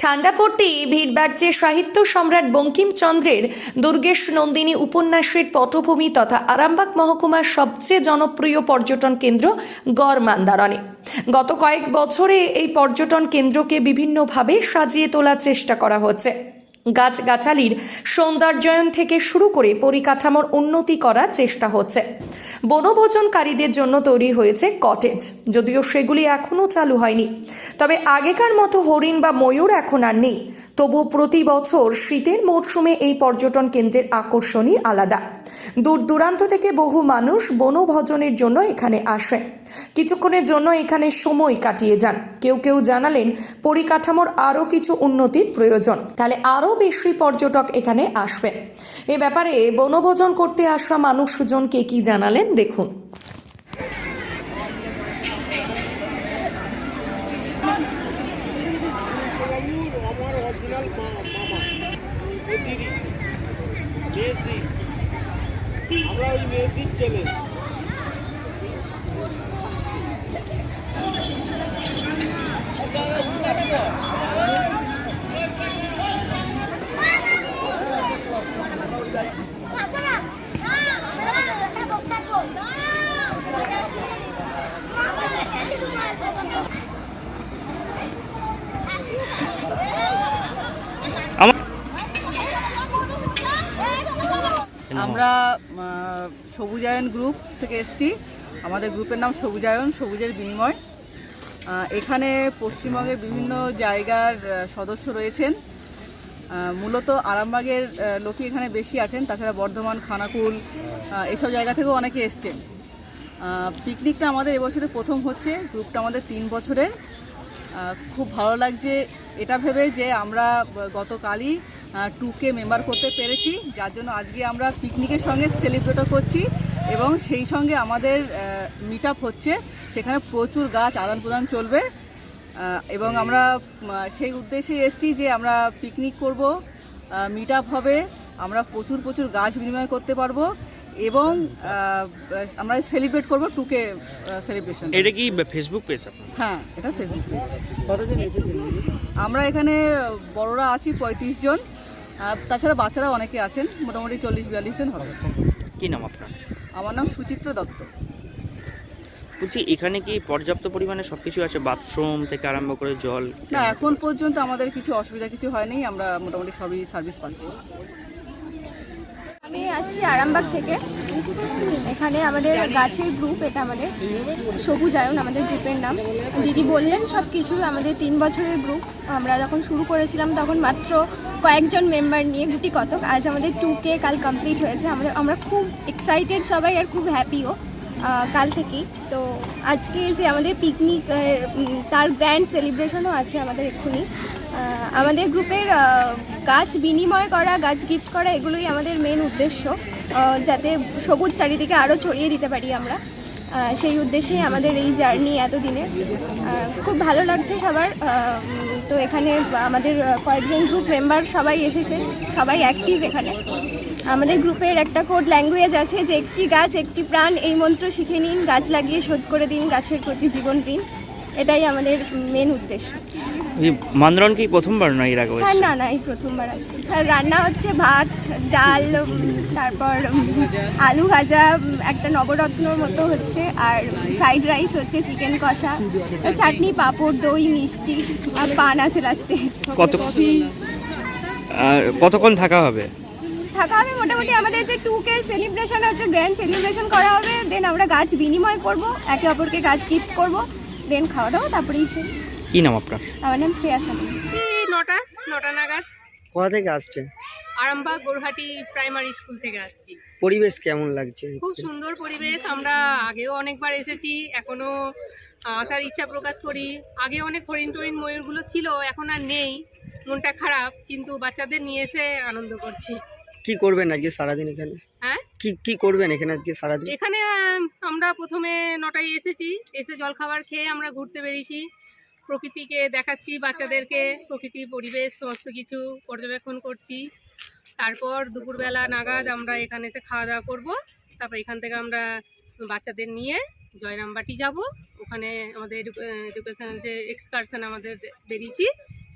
ঠান্ডা পড়তেই ভিড় বাড়ছে সাহিত্য সম্রাট বঙ্কিমচন্দ্রের দুর্গেশ নন্দিনী উপন্যাসের পটভূমি তথা আরামবাগ মহকুমার সবচেয়ে জনপ্রিয় পর্যটন কেন্দ্র গড় মান্দারণে গত কয়েক বছরে এই পর্যটন কেন্দ্রকে বিভিন্নভাবে সাজিয়ে তোলার চেষ্টা করা হচ্ছে। গাছগাছালির সৌন্দর্যায়ন থেকে শুরু করে পরিকাঠামোর উন্নতি করার চেষ্টা হচ্ছে। বনভোজনকারীদের জন্য তৈরি হয়েছে কটেজ যদিও সেগুলি এখনও চালু হয়নি। তবে আগেকার মতো হরিণ বা ময়ূর এখন আর নেই। তবু প্রতি বছর শীতের মরশুমে এই পর্যটন কেন্দ্রের আকর্ষণই আলাদা। দূর দূরান্ত থেকে বহু মানুষ বনভোজনের জন্য এখানে আসে কিছুক্ষণের জন্য এখানে সময় কাটিয়ে যান। কেউ কেউ জানালেন পরিকাঠামোর আরও কিছু উন্নতির প্রয়োজন। তাহলে আরও বেশি পর্যটক এখানে আসবেন। এ ব্যাপারে বনভোজন করতে আসা মানুষজনকে কি জানালেন দেখুন। আমার ওই মেয়েদের ছেলে আমরা সবুজায়ন গ্রুপ থেকে এসেছি। আমাদের গ্রুপের নাম সবুজায়ন, সবুজের বিনিময়। এখানে পশ্চিমবঙ্গের বিভিন্ন জায়গার সদস্য রয়েছেন। মূলত আরামবাগের লোকই এখানে বেশি আছেন। তাছাড়া বর্ধমান, খানাকুল এসব জায়গা থেকেও অনেকে এসছেন। পিকনিকটা আমাদের এবছরে প্রথম হচ্ছে। গ্রুপটা আমাদের তিন বছরের। খুব ভালো লাগছে। এটা ভেবে যে আমরা গতকালই টুকে মেম্বার করতে পেরেছি যার জন্য আজকে আমরা পিকনিকের সঙ্গে সেলিব্রেটও করছি এবং সেই সঙ্গে আমাদের মিট হচ্ছে সেখানে প্রচুর গাছ আদান প্রদান চলবে এবং আমরা সেই উদ্দেশ্যেই এসেছি যে আমরা পিকনিক করব মিট হবে আমরা প্রচুর প্রচুর গাছ বিনিময় করতে পারব এবং আমরা সেলিব্রেট করব টুকে সেলিব্রেশন এটা কি ফেসবুক পেজ আপনার? হ্যাঁ এটা ফেসবুক পেজ আমরা এখানে বড়রা আছি পঁয়ত্রিশ জন। আর তাছাড়া বাচ্চারা অনেকে আছেন মোটামুটি চল্লিশ বিয়াল্লিশ জন হবে। কি নাম আপনার? আমার নাম সুচিত্রা দত্ত। বলছি এখানে কি পর্যাপ্ত পরিমাণে সব কিছু আছে? বাথরুম থেকে আরম্ভ করে জল? না এখন পর্যন্ত আমাদের কিছু অসুবিধা কিছু হয়নি আমরা মোটামুটি সবই সার্ভিস পাচ্ছি। আমি আসছি আরামবাগ থেকে। এখানে আমাদের গাছের গ্রুপ এটা আমাদের। সবুজ আয়ন আমাদের গ্রুপের নাম। দিদি বললেন সব কিছু আমাদের তিন বছরের গ্রুপ আমরা যখন শুরু করেছিলাম তখন মাত্র কয়েকজন মেম্বার নিয়ে গুটি কতক। আজ আমাদের টু কে কাল কমপ্লিট হয়েছে। আমরা আমরা খুব এক্সাইটেড সবাই আর খুব হ্যাপিও কাল থেকেই। তো আজকে যে আমাদের পিকনিক তার গ্র্যান্ড সেলিব্রেশনও আছে আমাদের এক্ষুনি। আমাদের গ্রুপের গাছ বিনিময় করা গাছ গিফট করা এগুলোই আমাদের মেন উদ্দেশ্য। যাতে সবুজ চারিদিকে আরও ছড়িয়ে দিতে পারি আমরা। সেই উদ্দেশ্যেই আমাদের এই জার্নি এতদিনে আহ, খুব ভালো লাগছে সবার। তো এখানে আমাদের কয়েকজন গ্রুপ মেম্বার সবাই এসেছে। সবাই অ্যাক্টিভ এখানে। আমাদের গ্রুপের একটা কোড ল্যাঙ্গুয়েজ আছে যে একটি গাছ একটি প্রাণ এই মন্ত্র শিখে নিন গাছ লাগিয়ে শোধ করে দিন গাছের প্রতি জীবন ঋণ। এটাই আমাদের মেন উদ্দেশ্য। মান্দরণ কি প্রথমবার না এর আগে হ্যাঁ না না এই প্রথমবার আসছি। আর রান্না হচ্ছে ভাত ডাল তারপর আলু ভাজা একটা নবরত্নর মতো হচ্ছে আর ফ্রাইড রাইস হচ্ছে চিকেন কষা চাটনি পাঁপড় দই মিষ্টি আর পান আছে লাস্টে কত আর কতক্ষণ থাকা হবে? থাকা হবে। মোটামুটি আমাদের যে টু কে সেলিব্রেশন হচ্ছে গ্র্যান্ড সেলিব্রেশন করা হবে দেন আমরা গাছ বিনিময় করব একে অপরকে গাছ গিফট করব দেন খাওয়া দাওয়া তারপরেই শেষ। কি নাম আপনার? আমার নাম শ্রেয়া সামন্ত এই নটা নটা নাগাদ। কোথা থেকে আসছে আরামবাগ গোরহাটি প্রাইমারি স্কুল থেকে আসছি। পরিবেশ কেমন লাগছে? খুব সুন্দর পরিবেশ আমরা আগেও অনেকবার এসেছি এখনও আসার ইচ্ছা প্রকাশ করি। আগে অনেক হরিণ টরিণ ময়ূরগুলো ছিল এখন আর নেই মনটা খারাপ কিন্তু বাচ্চাদের নিয়ে এসে আনন্দ করছি। কি করবেন আজকে সারাদিন এখানে? হ্যাঁ? কি কি করবেন এখানে আজকে সারাদিন? এখানে আমরা প্রথমে নটায় এসেছি এসে জলখাবার খেয়ে আমরা ঘুরতে বেরিয়েছি। প্রকৃতিকে দেখাচ্ছি বাচ্চাদেরকে প্রকৃতি পরিবেশ সমস্ত কিছু পর্যবেক্ষণ করছি। তারপর দুপুরবেলা নাগাদ আমরা এখানে এসে খাওয়া দাওয়া করব। তারপর এখান থেকে আমরা বাচ্চাদের নিয়ে জয়রামবাটি যাব। ওখানে আমাদের এডুকেশন যে এক্সকারশন আমাদের বেরিয়েছি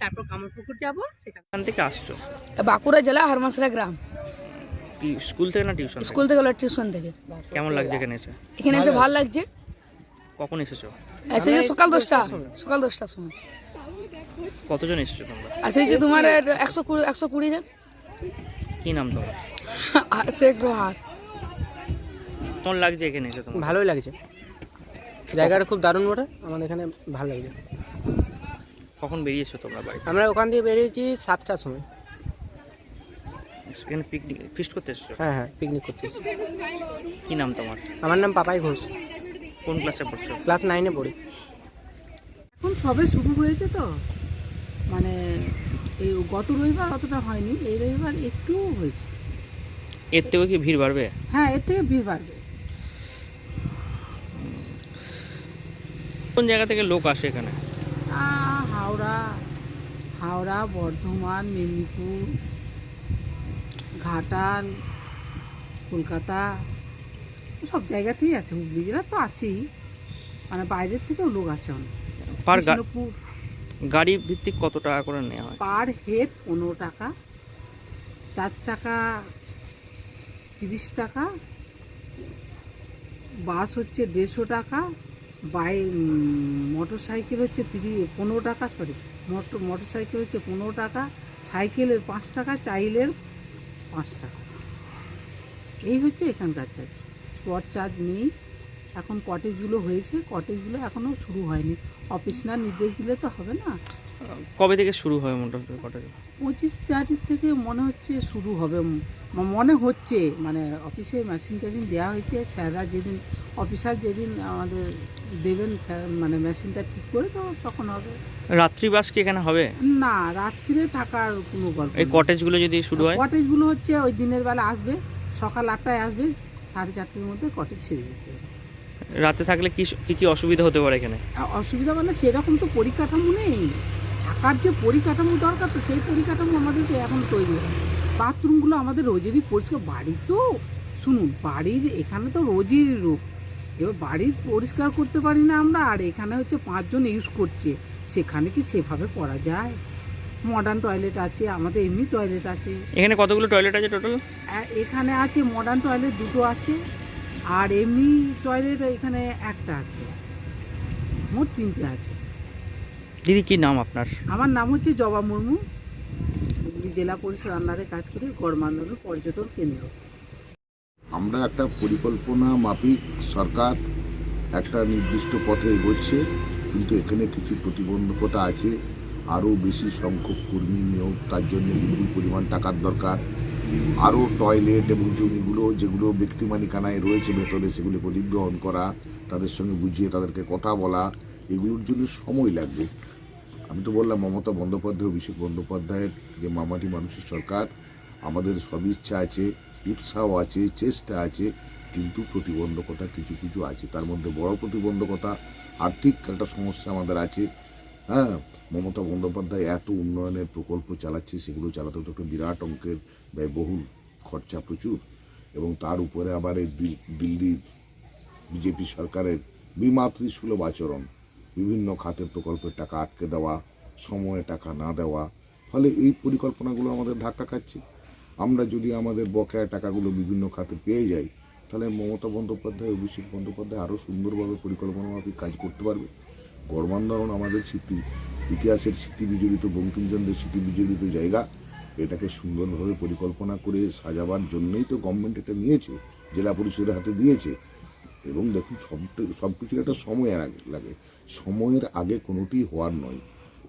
তারপর কামারপুকুর যাব সেখান থেকে আসছো। বাঁকুড়া জেলা হারমাসরা গ্রাম। স্কুল থেকে না টিউশন স্কুল থেকে হলো টিউশন থেকে। কেমন লাগছে এখানে এসে? এখানে এসে ভালো লাগছে। কখন এসেছ? এসে যে সকাল দশটা সকাল দশটার সময়। কতজন এসেছ তোমরা? আছে যে তোমার একশো কুড়ি একশো কুড়ি জন। কি নাম তোমার? শেখ রোহাত কেমন লাগছে এখানে এসে তোমার? ভালোই লাগছে। জায়গাটা খুব দারুণ বটে আমাদের এখানে ভালো লাগছে। কখন বেরিয়েছো তোমরা বাড়ি আমরা ওখান দিয়ে বেরিয়েছি সাতটার সময়। এখানে পিকনিক ফিস্ট করতে এসেছ? হ্যাঁ হ্যাঁ পিকনিক করতে এসেছি। কি নাম তোমার? আমার নাম পাপাই ঘোষ। কোন ক্লাসে পড়ছো? ক্লাস নাইনে পড়ি। এখন সবে শুরু হয়েছে তো। মানে এই গত রবিবার অতটা হয়নি এই রবিবার একটু হয়েছে। এর থেকেও কি ভিড় বাড়বে? হ্যাঁ এর থেকে ভিড় বাড়বে। কোন জায়গা থেকে লোক আসে এখানে? হাওড়া হাওড়া বর্ধমান মেদিনীপুর। ঘাটাল কলকাতা সব জায়গাতেই আছে হুগলি জেলা তো আছেই। মানে বাইরের থেকেও লোক আসে অনেক। পার গা- বিষ্ণুপুর গাড়ি ভিত্তিক কত টাকা করে নেওয়া হয়? পার হেড পনেরো টাকা চার চাকা তিরিশ টাকা বাস হচ্ছে দেড়শো টাকা বাই মোটর সাইকেল হচ্ছে তিরিশ পনেরো টাকা সরি মোটর মোটর সাইকেল হচ্ছে পনেরো টাকা সাইকেলের পাঁচ টাকা চাইলের পাঁচ টাকা এই হচ্ছে এখানকার চার্জ স্পট চার্জ নেই। এখন কটেজগুলো হয়েছে কটেজগুলো এখনও শুরু হয়নি। অফিস না নির্দেশ দিলে তো হবে না। কবে থেকে শুরু হবে মোটামুটি কটেজ পঁচিশ তারিখ থেকে মনে হচ্ছে শুরু হবে। মনে হচ্ছে মানে অফিসে মেশিন টেশিন দেওয়া হয়েছে স্যাররা যেদিন অফিসার যেদিন আমাদের দেবেন মানে মেশিনটা ঠিক করে তো তখন হবে। রাত্রিবাস কি এখানে হবে? না রাত্রে থাকার কোনো গল্প এই কটেজগুলো যদি শুরু হয় কটেজগুলো হচ্ছে ওই দিনের বেলা আসবে সকাল আটটায় আসবে সাড়ে চারটের মধ্যে কটেজ ছেড়ে হবে। রাতে থাকলে কি কি কি অসুবিধা হতে পারে এখানে? অসুবিধা মানে সেরকম তো পরিকাঠামো নেই। থাকার যে পরিকাঠামো দরকার তো সেই পরিকাঠামো আমাদের সে এখন তৈরি হয়। বাথরুমগুলো আমাদের রোজেরই পরিষ্কার বাড়ি তো শুনুন বাড়ির এখানে তো রোজেরই রোগ। এবার বাড়ির পরিষ্কার করতে পারি না আমরা আর এখানে হচ্ছে পাঁচজন ইউজ করছে সেখানে কি সেভাবে করা যায়? মডার্ন টয়লেট আছে আমাদের এমনি টয়লেট আছে। এখানে কতগুলো টয়লেট আছে টোটাল এখানে আছে মডার্ন টয়লেট দুটো আছে আর এমনি টয়লেট এখানে একটা আছে মোট তিনটে আছে। দিদি কি নাম আপনার? আমার নাম হচ্ছে জবা মুর্মু। জেলা পরিষদ আন্ডারে কাজ করি গড়মান্ডল পর্যটন কেন্দ্র। আমরা একটা পরিকল্পনা মাফিক সরকার একটা নির্দিষ্ট পথে এগোচ্ছে, কিন্তু এখানে কিছু প্রতিবন্ধকতা আছে। আরও বেশি সংখ্যক কর্মী নিয়োগ, তার জন্য বিপুল পরিমাণ টাকার দরকার। আরও টয়লেট এবং জমিগুলো, যেগুলো ব্যক্তি মালিকানায় রয়েছে ভেতরে সেগুলোকে অধিগ্রহণ করা, তাদের সঙ্গে বুঝিয়ে তাদেরকে কথা বলা, এগুলোর জন্য সময় লাগবে। আমি তো বললাম মমতা বন্দ্যোপাধ্যায়, অভিষেক বন্দ্যোপাধ্যায়ের যে মামাটি মানুষের সরকার, আমাদের সদিচ্ছা আছে উৎসাহ আছে, চেষ্টা আছে, কিন্তু প্রতিবন্ধকতা কিছু কিছু আছে। তার মধ্যে বড় প্রতিবন্ধকতা, আর্থিক একটা সমস্যা আমাদের আছে। হ্যাঁ মমতা বন্দ্যোপাধ্যায় এত উন্নয়নের প্রকল্প চালাচ্ছে, সেগুলো চালাতে তো একটা বিরাট অঙ্কের ব্যয়বহুল খরচা প্রচুর। এবং তার উপরে আবার এই দিল- দিল্লির বিজেপি সরকারের বিমাতৃ সুলভ আচরণ। বিভিন্ন খাতের প্রকল্পের টাকা আটকে দেওয়া, সময়ে টাকা না দেওয়া, ফলে এই পরিকল্পনাগুলো আমাদের ধাক্কা খাচ্ছে। আমরা যদি আমাদের বকেয়া টাকাগুলো বিভিন্ন খাতে পেয়ে যাই, তাহলে মমতা বন্দ্যোপাধ্যায় অভিষেক বন্দ্যোপাধ্যায় আরও সুন্দরভাবে পরিকল্পনা মাফিক কাজ করতে পারবে। গড়মান্দরণ আমাদের স্মৃতি, ইতিহাসের স্মৃতি বিজড়িত, বঙ্কিমচন্দ্রের স্মৃতি বিজড়িত জায়গা। এটাকে সুন্দরভাবে পরিকল্পনা করে সাজাবার জন্যই তো গভর্নমেন্ট এটা নিয়েছে, জেলা পরিষদের হাতে দিয়েছে। এবং দেখুন সব সব কিছুর একটা সময়ের আগে লাগে। সময়ের আগে কোনোটি হওয়ার নয়।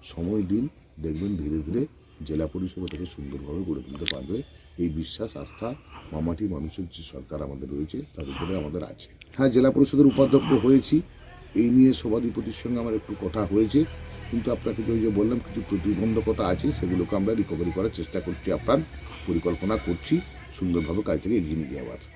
সময় দিন, দেখবেন ধীরে ধীরে জেলা পরিষদ এটাকে সুন্দরভাবে গড়ে তুলতে পারবে। এই বিশ্বাস, আস্থা, মামাটি মানুষের যে সরকার আমাদের রয়েছে, তার উপরে আমাদের আছে। হ্যাঁ জেলা পরিষদের উপাধ্যক্ষ হয়েছি। এই নিয়ে সভাধিপতির সঙ্গে আমার একটু কথা হয়েছে। কিন্তু আপনাকে ওই যে বললাম, কিছু প্রতিবন্ধকতা আছে, সেগুলোকে আমরা রিকভারি করার চেষ্টা করছি আপনার পরিকল্পনা করছি, সুন্দরভাবে কাজটাকে এগিয়ে নিয়ে যাওয়ার।